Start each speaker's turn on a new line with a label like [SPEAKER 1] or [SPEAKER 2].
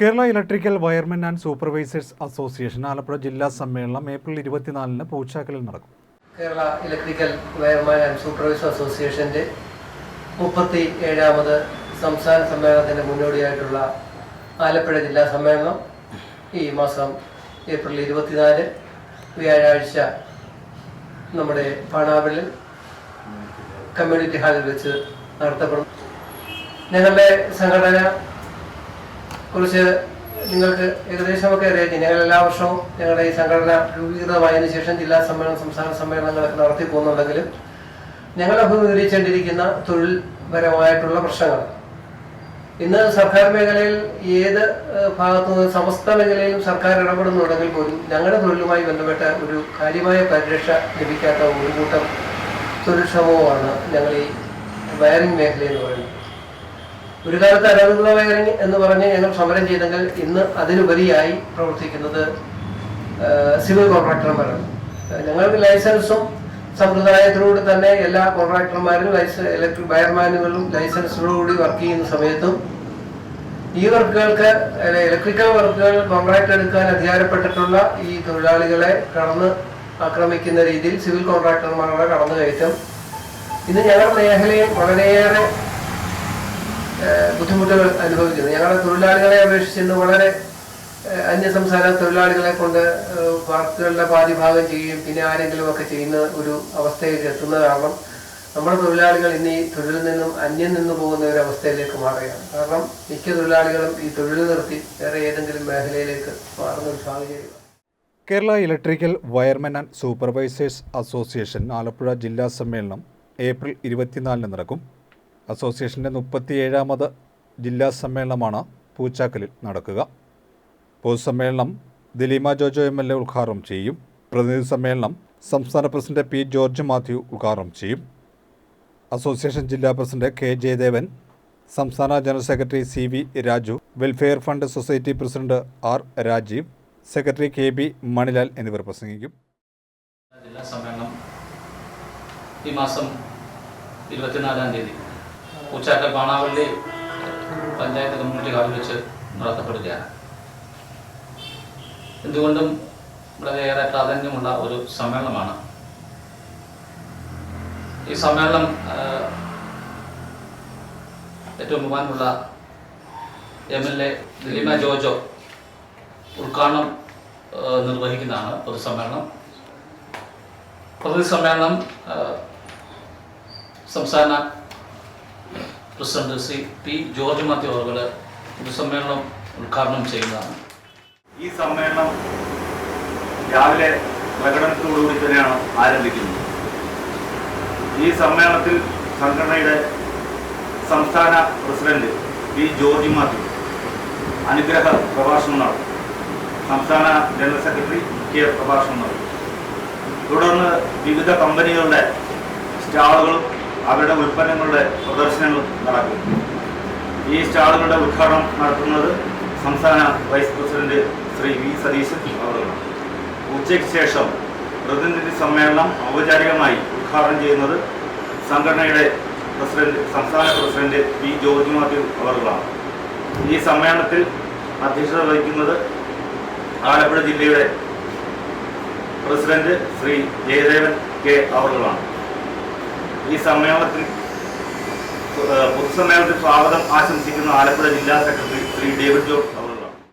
[SPEAKER 1] Kerala electrical wiremen and supervisors association Alappuzha ജില്ലാ സമ്മേളനം April ഇരുപത്തിനാലിന് പൂച്ചാക്കലിൽ നടക്കും.
[SPEAKER 2] Kerala electrical wireman and supervisor അസോസിയേഷന്റെ മുപ്പത്തി ഏഴാമത് സംസ്ഥാന സമ്മേളനത്തിന്റെ മുന്നോടിയായിട്ടുള്ള ആലപ്പുഴ ജില്ലാ സമ്മേളനം ഈ മാസം ഏപ്രിൽ ഇരുപത്തിനാല് വ്യാഴാഴ്ച നമ്മുടെ പാണാവിളിൽ കമ്മ്യൂണിറ്റി ഹാളിൽ വെച്ച് നടത്തപ്പെടും. ഞങ്ങളുടെ സംഘടന കുറിച്ച് നിങ്ങൾക്ക് ഏകദേശമൊക്കെ അറിയാം. ഞങ്ങൾ എല്ലാ വർഷവും ഞങ്ങളുടെ ഈ സംഘടന രൂപീകൃതമായതിനു ശേഷം ജില്ലാ സമ്മേളനം സംസ്ഥാന സമ്മേളനങ്ങളൊക്കെ നടത്തി പോകുന്നുണ്ടെങ്കിലും ഞങ്ങൾ അഭിമുഖീകരിച്ചേണ്ടിയിരിക്കുന്ന തൊഴിൽപരമായിട്ടുള്ള പ്രശ്നങ്ങൾ. ഇന്ന് സർക്കാർ മേഖലയിൽ ഏത് ഭാഗത്തു നിന്ന് സമസ്ത മേഖലയിലും സർക്കാർ ഇടപെടുന്നുണ്ടെങ്കിൽ പോലും ഞങ്ങളുടെ തൊഴിലുമായി ബന്ധപ്പെട്ട ഒരു കാര്യമായ പരിരക്ഷ ലഭിക്കാത്ത ഒരു കൂട്ടം തൊഴിൽ ശ്രമവുമാണ് ഞങ്ങൾ ഈ വയറിംഗ് മേഖലയിൽ പറയുന്നത്. ഒരു കാലത്ത് അനധികൃത വയറിംഗ് എന്ന് പറഞ്ഞ് ഞങ്ങൾ സമരം ചെയ്തെങ്കിൽ ഇന്ന് അതിനുപരിയായി പ്രവർത്തിക്കുന്നത് സിവിൽ കോൺട്രാക്ടർമാരാണ്. ഞങ്ങൾക്ക് ലൈസൻസും സമ്പ്രദായത്തിലൂടെ തന്നെ എല്ലാ കോൺട്രാക്ടർമാരും ലൈസൻസ് ഇലക്ട്രിക് വയർമാനുകളും ലൈസൻസിനോടുകൂടി വർക്ക് ചെയ്യുന്ന സമയത്തും ഈ വർക്കുകൾക്ക് ഇലക്ട്രിക്കൽ വർക്കുകൾ കോൺട്രാക്ട് എടുക്കാൻ അധികാരപ്പെട്ടിട്ടുള്ള ഈ തൊഴിലാളികളെ കടന്ന് ആക്രമിക്കുന്ന രീതിയിൽ സിവിൽ കോൺട്രാക്ടർമാരുടെ കടന്നുകയറ്റം. ഇന്ന് ഞങ്ങളുടെ മേഖലയിൽ വളരെയേറെ ബുദ്ധിമുട്ടുകൾ അനുഭവിക്കുന്നു. ഞങ്ങളുടെ തൊഴിലാളികളെ അപേക്ഷിച്ച് ഇന്ന് വളരെ അന്യസംസ്ഥാന തൊഴിലാളികളെ കൊണ്ട് വർക്കുകളുടെ പാതി ഭാഗം ചെയ്യുകയും പിന്നെ ആരെങ്കിലും ഒക്കെ ചെയ്യുന്ന ഒരു അവസ്ഥയിൽ എത്തുന്ന കാരണം നമ്മുടെ തൊഴിലാളികൾ ഇന്ന് ഈ തൊഴിലിൽ നിന്നും അന്യം നിന്ന് പോകുന്ന ഒരു അവസ്ഥയിലേക്ക് മാറുകയാണ്. കാരണം മിക്ക തൊഴിലാളികളും ഈ തൊഴിൽ നിർത്തി വേറെ ഏതെങ്കിലും മേഖലയിലേക്ക് മാറുന്ന ഒരു സാഹചര്യം
[SPEAKER 1] Kerala electrical wiremen and supervisors association Alappuzha ജില്ലാ സമ്മേളനം ഏപ്രിൽ ഇരുപത്തിനാലിന് നടക്കും. അസോസിയേഷന്റെ മുപ്പത്തിയേഴാമത് ജില്ലാ സമ്മേളനമാണ് പൂച്ചാക്കലിൽ നടക്കുക. പൊതുസമ്മേളനം Daleema Jojo M L A ഉദ്ഘാടനം ചെയ്യും. പ്രതിനിധി സമ്മേളനം സംസ്ഥാന പ്രസിഡന്റ് പി ജോർജ് മാത്യു ഉദ്ഘാടനം ചെയ്യും. അസോസിയേഷൻ ജില്ലാ പ്രസിഡന്റ് കെ ജയദേവൻ സംസ്ഥാന general secretary C V Raju welfare fund society president R Rajeev secretary K B Manilal എന്നിവർ പ്രസംഗിക്കും.
[SPEAKER 3] ജില്ലാ സമ്മേളനം ഈ മാസം ഇരുപത്തിനാലാം തീയതി പൂച്ചാക്കൽ പാണാവള്ളി പഞ്ചായത്ത് കമ്മ്യൂണിറ്റി ഹാളിൽ വെച്ച് നടത്തപ്പെടുകയാണ്. എന്തുകൊണ്ടും വളരെയേറെ പ്രാധാന്യമുള്ള ഒരു സമ്മേളനമാണ്. ഈ സമ്മേളനം ഏറ്റവും ബഹുമാനമുള്ള M L A Dileema Jojo ഉദ്ഘാടനം നിർവഹിക്കുന്നതാണ് പൊതുസമ്മേളനം പൊതുസമ്മേളനം സമ്മേളനം സംസ്ഥാന president C P George Mathew അവർ സമ്മേളനം ഉദ്ഘാടനം ചെയ്യുന്നതാണ്.
[SPEAKER 4] ഈ സമ്മേളനം രാവിലെ പ്രകടനത്തോടുകൂടി തന്നെയാണ് ആരംഭിക്കുന്നത്. ഈ സമ്മേളനത്തിൽ സംഘടനയുടെ സംസ്ഥാന പ്രസിഡന്റ് പി ജോർജ് മാത്യു അനുഗ്രഹ പ്രഭാഷണം നടത്തും. സംസ്ഥാന ജനറൽ സെക്രട്ടറി കെ പ്രഭാഷണം നടത്തും. തുടർന്ന് വിവിധ കമ്പനികളുടെ സ്റ്റാളുകളും അവരുടെ ഉൽപ്പന്നങ്ങളുടെ പ്രദർശനങ്ങൾ നടക്കും. ഈ സ്റ്റാളുകളുടെ ഉദ്ഘാടനം നടത്തുന്നത് സംസ്ഥാന vice president Shri V Satheesan അവരാണ്. ഉച്ചയ്ക്ക് ശേഷം പ്രതിനിധി സമ്മേളനം ഔപചാരികമായി ഉദ്ഘാടനം ചെയ്യുന്നത് സംഘടനയുടെ പ്രസിഡന്റ് സംസ്ഥാന പ്രസിഡന്റ് പി ജോർജ് മാത്യു അവറുകളാണ് ഈ സമ്മേളനത്തിൽ അധ്യക്ഷത വഹിക്കുന്നത് ആലപ്പുഴ ജില്ലയുടെ പ്രസിഡന്റ് ശ്രീ ജയദേവൻ കെ അവറുകളാണ് ഈ സമ്മേളനത്തിൽ പൊതുസമ്മേളനത്തിൽ സ്വാഗതം ആശംസിക്കുന്ന ആലപ്പുഴ ജില്ലാ സെക്രട്ടറി ശ്രീ ഡേവിഡ് ജോർജ്